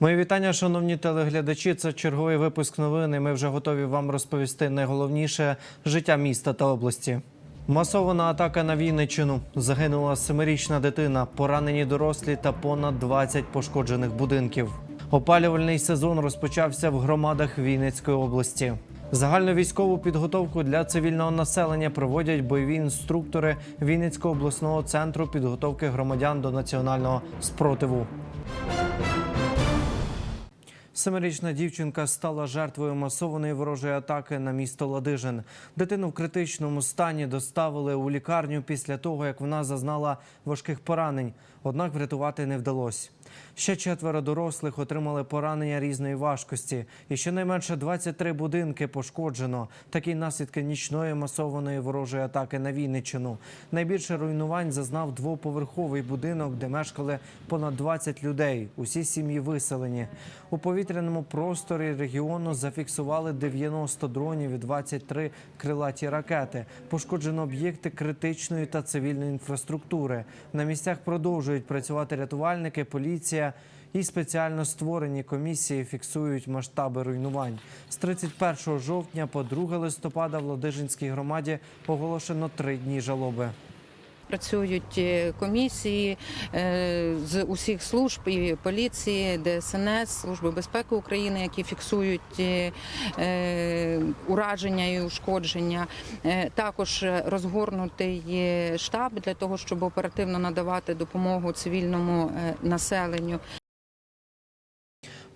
Мої вітання, шановні телеглядачі. Це черговий випуск новин. і Ми вже готові вам розповісти найголовніше життя міста та області. Масована атака на Вінниччину. Загинула семирічна дитина, поранені дорослі та понад 20 пошкоджених будинків. Опалювальний сезон розпочався в громадах Вінницької області. Загальну військову підготовку для цивільного населення проводять бойові інструктори Вінницького обласного центру підготовки громадян до національного спротиву. Семирічна дівчинка стала жертвою масованої ворожої атаки на місто Ладижин. Дитину в критичному стані доставили у лікарню після того, як вона зазнала важких поранень. Однак врятувати не вдалося. Ще четверо дорослих отримали поранення різної важкості, і щонайменше 23 будинки пошкоджено. Такі наслідки нічної масованої ворожої атаки на Вінниччину. Найбільше руйнувань зазнав двоповерховий будинок, де мешкали понад 20 людей. Усі сім'ї виселені. У повітряному просторі регіону зафіксували 90 дронів і 23 крилаті ракети. Пошкоджено об'єкти критичної та цивільної інфраструктури. На місцях продовжують працювати рятувальники, поліція. І спеціально створені комісії фіксують масштаби руйнувань. З 31 жовтня по 2 листопада в Ладижинській громаді оголошено три дні жалоби. Працюють е, комісії е, з усіх служб і поліції, ДСНС, Служби безпеки України, які фіксують е, ураження і ушкодження. Також розгорнутий штаб для того, щоб оперативно надавати допомогу цивільному населенню.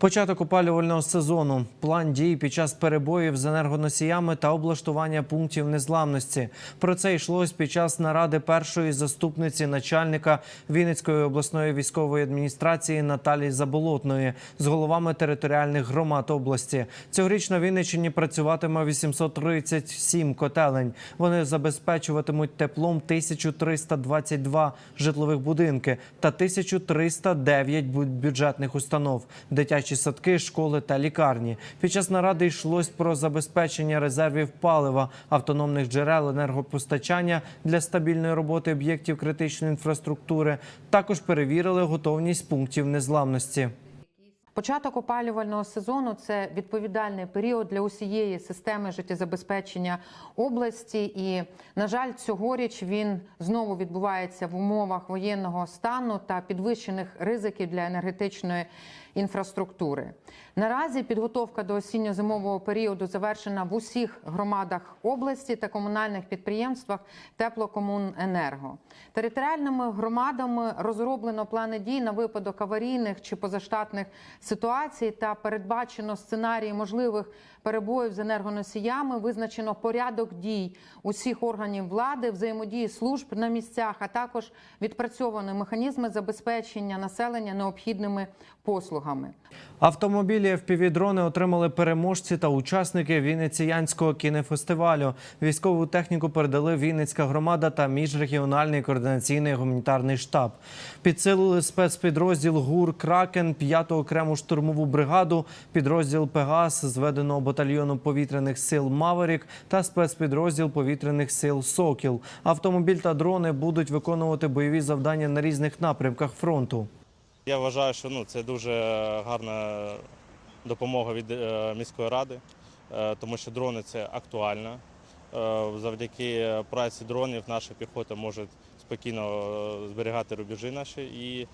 Початок опалювального сезону, план дій під час перебоїв з енергоносіями та облаштування пунктів незламності. Про це йшлось під час наради першої заступниці начальника Вінницької обласної військової адміністрації Наталії Заболотної з головами територіальних громад області. Цьогоріч на Вінниччині працюватиме 837 котелень. Вони забезпечуватимуть теплом 1322 житлових будинки та 1309 бю- бюджетних установ, дитячі садки, школи та лікарні. Під час наради йшлось про забезпечення резервів палива, автономних джерел енергопостачання для стабільної роботи об'єктів критичної інфраструктури. Також перевірили готовність пунктів незламності. Початок опалювального сезону це відповідальний період для усієї системи життєзабезпечення області. І, на жаль, цьогоріч він знову відбувається в умовах воєнного стану та підвищених ризиків для енергетичної інфраструктури. Наразі підготовка до осінньо-зимового періоду завершена в усіх громадах області та комунальних підприємствах Теплокомуненерго. Територіальними громадами розроблено плани дій на випадок аварійних чи позаштатних ситуацій та передбачено сценарії можливих перебоїв з енергоносіями. Визначено порядок дій усіх органів влади, взаємодії служб на місцях, а також відпрацьовані механізми забезпечення населення необхідними послугами. Автомобілі FPV-дрони отримали переможці та учасники Вінниціянського кінофестивалю. Військову техніку передали Вінницька громада та міжрегіональний координаційний гуманітарний штаб. Підсилили спецпідрозділ ГУР Кракен, 5-ту окрему штурмову бригаду, підрозділ Пегас зведеного батальйону повітряних сил Маверік та спецпідрозділ повітряних сил Сокіл. Автомобіль та дрони будуть виконувати бойові завдання на різних напрямках фронту. Я вважаю, що ну, це дуже гарна допомога від е, міської ради, е, тому що дрони це актуально. Е, Завдяки праці дронів наша піхота може спокійно зберігати рубежі наші і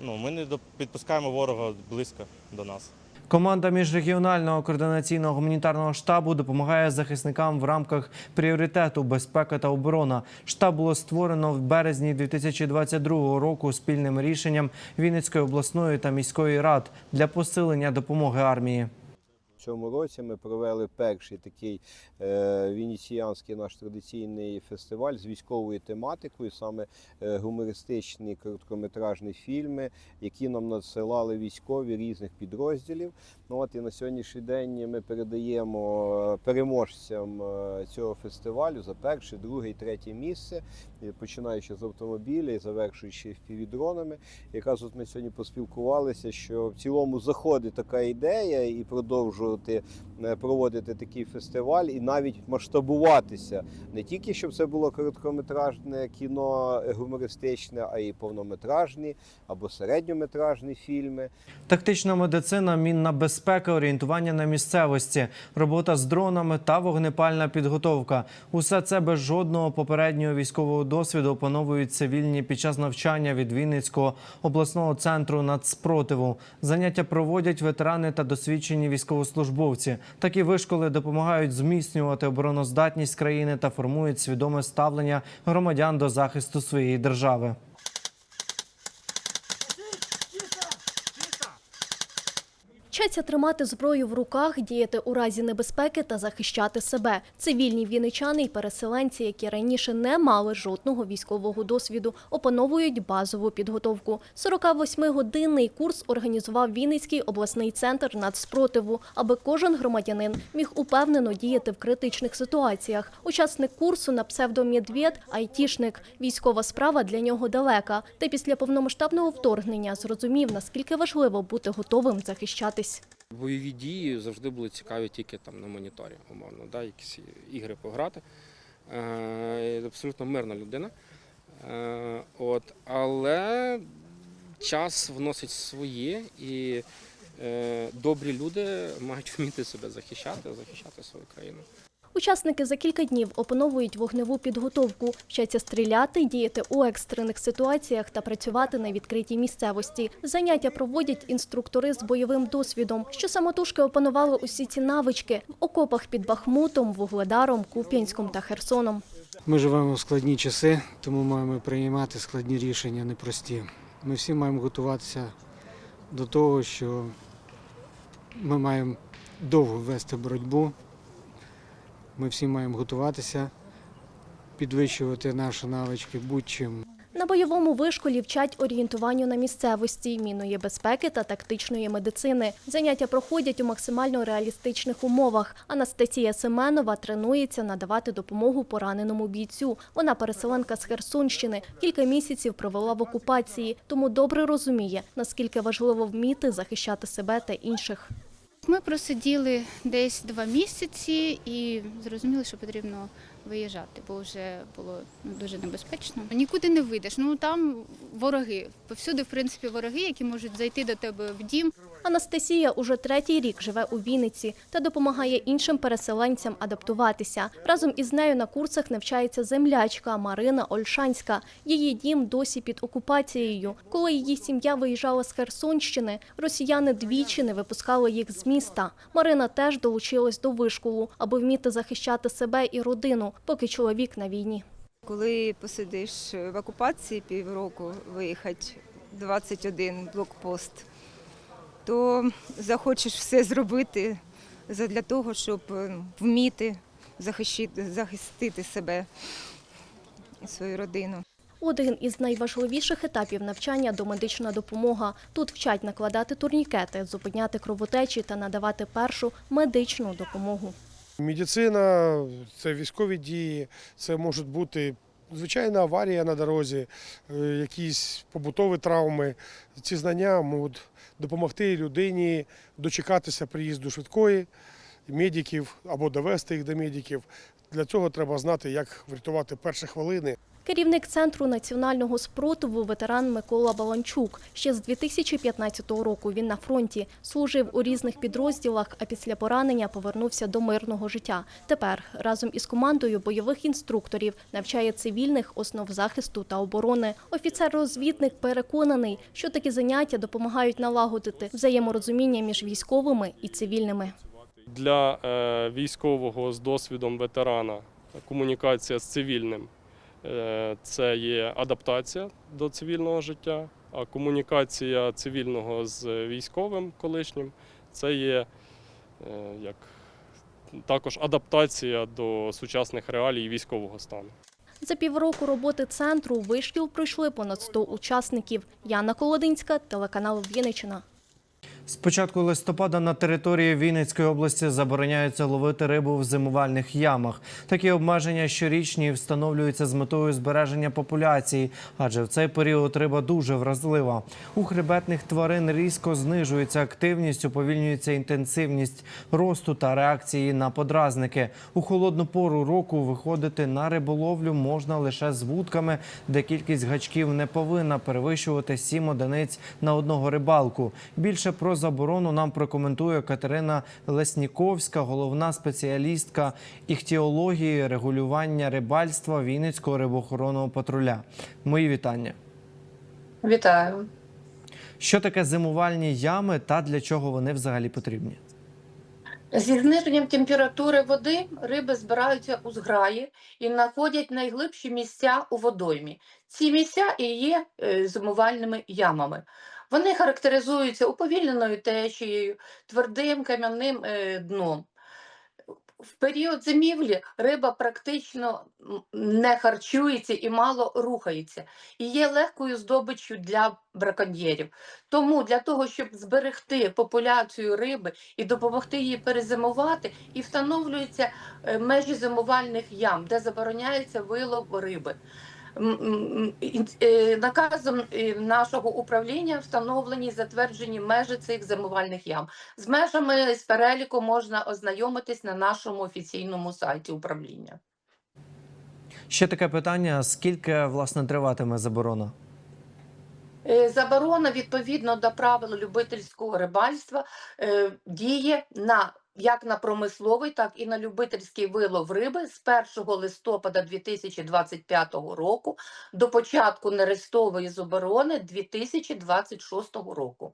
ну, ми не підпускаємо ворога близько до нас. Команда міжрегіонального координаційного гуманітарного штабу допомагає захисникам в рамках пріоритету безпека та оборона. Штаб було створено в березні 2022 року спільним рішенням Вінницької обласної та міської рад для посилення допомоги армії. Цьому році ми провели перший такий е, венеціанський наш традиційний фестиваль з військовою тематикою, саме е, гумористичні короткометражні фільми, які нам надсилали військові різних підрозділів. Ну от і на сьогоднішній день ми передаємо е, переможцям цього фестивалю за перше, друге і третє місце. І починаючи з автомобіля і завершуючи впівдронами. Якраз от ми сьогодні поспілкувалися, що в цілому заходить така ідея і продовжувати е, проводити такий фестиваль, і навіть масштабуватися не тільки щоб це було короткометражне кіно е, гумористичне, а й повнометражні або середньометражні фільми. Тактична медицина, мінна безпека, орієнтування на місцевості, робота з дронами та вогнепальна підготовка. Усе це без жодного попереднього військового досвіду опановують цивільні під час навчання від Вінницького обласного центру нацпротиву. Заняття проводять ветерани та досвідчені військовослужбовці. Такі вишколи допомагають зміцнювати обороноздатність країни та формують свідоме ставлення громадян до захисту своєї держави. Вчаться тримати зброю в руках, діяти у разі небезпеки та захищати себе. Цивільні вінничани і переселенці, які раніше не мали жодного військового досвіду, опановують базову підготовку. 48-годинний курс організував Вінницький обласний центр нацспротиву, аби кожен громадянин міг упевнено діяти в критичних ситуаціях. Учасник курсу на псевдомєдвєд – айтішник. Військова справа для нього далека. Та після повномасштабного вторгнення зрозумів, наскільки важливо бути готовим захищатись. Бойові дії завжди були цікаві тільки там на моніторі, умовно, да, якісь ігри пограти. Е, абсолютно мирна людина. Е, от, але час вносить своє, і е, добрі люди мають вміти себе захищати, захищати свою країну. Учасники за кілька днів опановують вогневу підготовку, вчаться стріляти, діяти у екстрених ситуаціях та працювати на відкритій місцевості. Заняття проводять інструктори з бойовим досвідом, що самотужки опанували усі ці навички в окопах під Бахмутом, Вугледаром, Куп'янськом та Херсоном. Ми живемо в складні часи, тому маємо приймати складні рішення, непрості. Ми всі маємо готуватися до того, що ми маємо довго вести боротьбу. Ми всі маємо готуватися, підвищувати наші навички будь-чим. На бойовому вишколі вчать орієнтуванню на місцевості, мінної безпеки та тактичної медицини. Заняття проходять у максимально реалістичних умовах. Анастасія Семенова тренується надавати допомогу пораненому бійцю. Вона переселенка з Херсонщини. Кілька місяців провела в окупації, тому добре розуміє, наскільки важливо вміти захищати себе та інших. Ми просиділи десь два місяці і зрозуміли, що потрібно виїжджати, бо вже було ну, дуже небезпечно. Нікуди не вийдеш. Ну там вороги. Повсюди, в принципі, вороги, які можуть зайти до тебе в дім. Анастасія уже третій рік живе у Вінниці та допомагає іншим переселенцям адаптуватися. Разом із нею на курсах навчається землячка Марина Ольшанська. Її дім досі під окупацією. Коли її сім'я виїжджала з Херсонщини, росіяни двічі не випускали їх з міста. Марина теж долучилась до вишколу, аби вміти захищати себе і родину, поки чоловік на війні. Коли посидиш в окупації півроку, виїхати 21 блокпост, то захочеш все зробити для того, щоб е, вміти захищити, захистити себе і свою родину. Один із найважливіших етапів навчання домедична допомога. Тут вчать накладати турнікети, зупиняти кровотечі та надавати першу медичну допомогу. Медицина, це військові дії, це можуть бути звичайна аварія на дорозі, е, якісь побутові травми. Ці знання можуть допомогти людині дочекатися приїзду швидкої, медиків або довести їх до медиків. Для цього треба знати, як врятувати перші хвилини. Керівник центру національного спротиву ветеран Микола Баланчук. Ще з 2015 року він на фронті служив у різних підрозділах, а після поранення повернувся до мирного життя. Тепер разом із командою бойових інструкторів навчає цивільних основ захисту та оборони. Офіцер-розвідник переконаний, що такі заняття допомагають налагодити взаєморозуміння між військовими і цивільними. для е, військового з досвідом ветерана комунікація з цивільним це є адаптація до цивільного життя, а комунікація цивільного з військовим колишнім це є е, як також адаптація до сучасних реалій військового стану. За півроку роботи центру вишкіл пройшли понад 100 учасників. Яна Колодинська, телеканал Вінниччина. З початку листопада на території Вінницької області забороняється ловити рибу в зимувальних ямах. Такі обмеження щорічні встановлюються з метою збереження популяції, адже в цей період риба дуже вразлива. У хребетних тварин різко знижується активність, уповільнюється інтенсивність росту та реакції на подразники. У холодну пору року виходити на риболовлю можна лише з вудками, де кількість гачків не повинна перевищувати 7 одиниць на одного рибалку. Більше про заборону нам прокоментує Катерина Лесніковська, головна спеціалістка іхтіології регулювання рибальства Вінницького рибоохоронного патруля. Мої вітання. Вітаю. Що таке зимувальні ями та для чого вони взагалі потрібні? Зі зниженням температури води риби збираються у зграї і знаходять найглибші місця у водоймі. Ці місця і є е, зимувальними ямами. Вони характеризуються уповільненою течією, твердим кам'яним е, дном. В період зимівлі риба практично не харчується і мало рухається, і є легкою здобиччю для браконьєрів. Тому для того, щоб зберегти популяцію риби і допомогти їй перезимувати, і встановлюються е, межі зимувальних ям, де забороняється вилов риби. Е, Наказом е, нашого управління встановлені і затверджені межі цих зимувальних ям. З межами з переліку можна ознайомитись на нашому офіційному сайті управління. Ще таке питання: скільки власне триватиме заборона? Е, Заборона відповідно до правил любительського рибальства діє на як на промисловий, так і на любительський вилов риби з 1 листопада 2025 року до початку нерестової заборони 2026 року.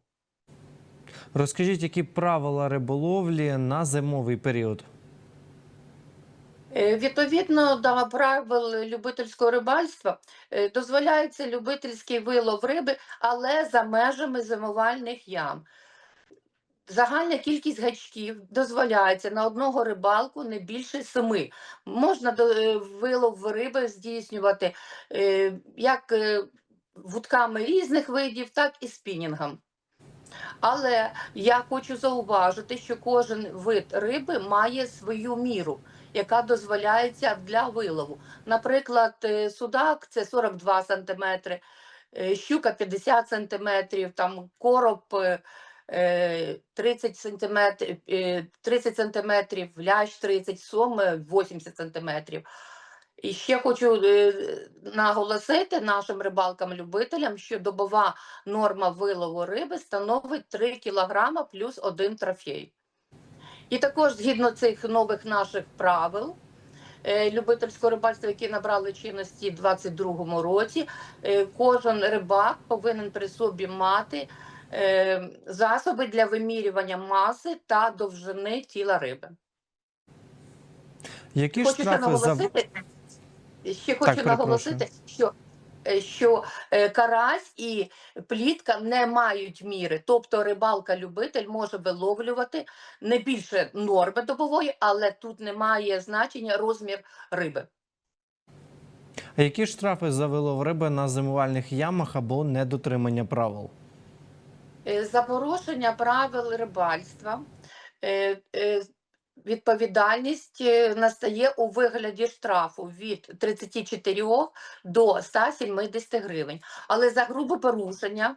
Розкажіть, які правила риболовлі на зимовий період? Е, Відповідно до правил любительського рибальства е, дозволяється любительський вилов риби, але за межами зимувальних ям. Загальна кількість гачків дозволяється на одного рибалку не більше семи. Можна е, вилов риби здійснювати е, як е, вудками різних видів, так і спінінгом. Але я хочу зауважити, що кожен вид риби має свою міру, яка дозволяється для вилову. Наприклад, судак це 42 см, щука 50 см, там короб 30 см, 30 см, лящ 30 сом е, 80 см. І ще хочу е, наголосити нашим рибалкам-любителям, що добова норма вилову риби становить 3 кг плюс один трофей. І також згідно цих нових наших правил е, любительського рибальства, які набрали чинності у 2022 році, е, кожен рибак повинен при собі мати е, засоби для вимірювання маси та довжини тіла риби. Які Хочу штрафи за наголосити, ще хочу Так, наголосити, що, е, що е, карась і плітка не мають міри. Тобто рибалка-любитель може виловлювати не більше норми добової, але тут немає значення розмір риби. А які штрафи за вилов риби на зимувальних ямах або недотримання правил? Е, За порушення правил рибальства е, е, відповідальність настає у вигляді штрафу від 34 до 170 гривень. Але за грубе порушення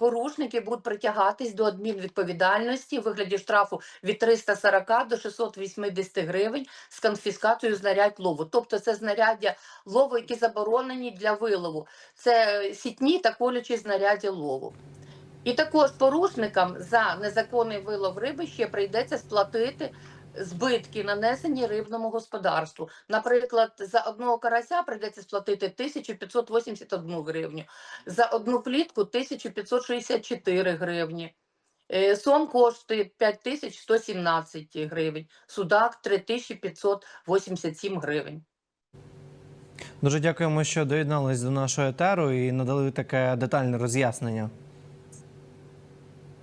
порушники будуть притягатись до адмінвідповідальності у вигляді штрафу від 340 до 680 гривень з конфіскацією знарядь лову. Тобто це знаряддя лову, які заборонені для вилову. Це сітні та колючі знаряддя лову. І також порушникам за незаконний вилов риби ще прийдеться сплатити збитки, нанесені рибному господарству. Наприклад, за одного карася прийдеться сплатити 1581 гривню, за одну плітку 1564 гривні. Е, Сом коштує 5117 гривень, судак 3587 гривень. Дуже дякуємо, що доєднались до нашого етеру і надали таке детальне роз'яснення.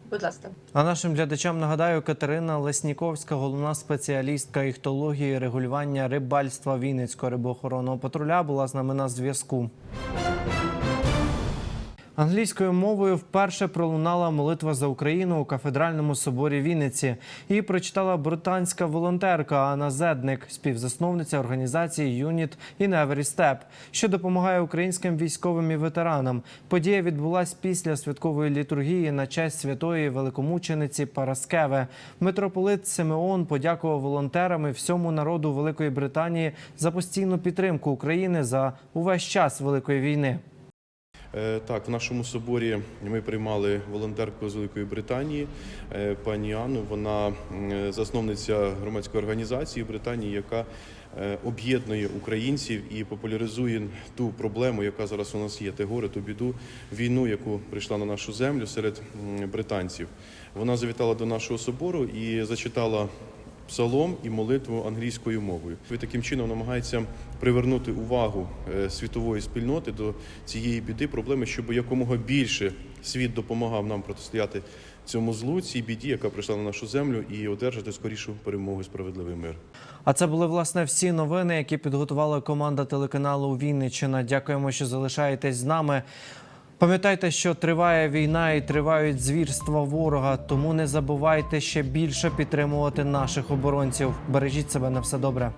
Будь ласка. А нашим глядачам нагадаю, Катерина Лесніковська, головна спеціалістка іхтології регулювання рибальства Вінницького рибоохоронного патруля, була з нами на зв'язку. Англійською мовою вперше пролунала молитва за Україну у кафедральному соборі Вінниці. Її прочитала британська волонтерка Анна Зедник, співзасновниця організації Юніт і Step, що допомагає українським військовим і ветеранам. Подія відбулась після святкової літургії на честь святої великомучениці Параскеви. Митрополит Симеон подякував волонтерам і всьому народу Великої Британії за постійну підтримку України за увесь час Великої війни. Е, Так, в нашому соборі ми приймали волонтерку з Великої Британії, е, пані Анну. Вона засновниця громадської організації в Британії, яка е, об'єднує українців і популяризує ту проблему, яка зараз у нас є, те горе, ту біду, війну, яку прийшла на нашу землю серед британців. Вона завітала до нашого собору і зачитала псалом і молитву англійською мовою. І таким чином намагається привернути увагу е, світової спільноти до цієї біди, проблеми, щоб якомога більше світ допомагав нам протистояти цьому злу, цій біді, яка прийшла на нашу землю, і одержати скорішу перемогу і справедливий мир. А це були власне всі новини, які підготувала команда телеканалу Вінниччина. Дякуємо, що залишаєтесь з нами. Пам'ятайте, що триває війна і тривають звірства ворога. Тому не забувайте ще більше підтримувати наших оборонців. Бережіть себе на все добре.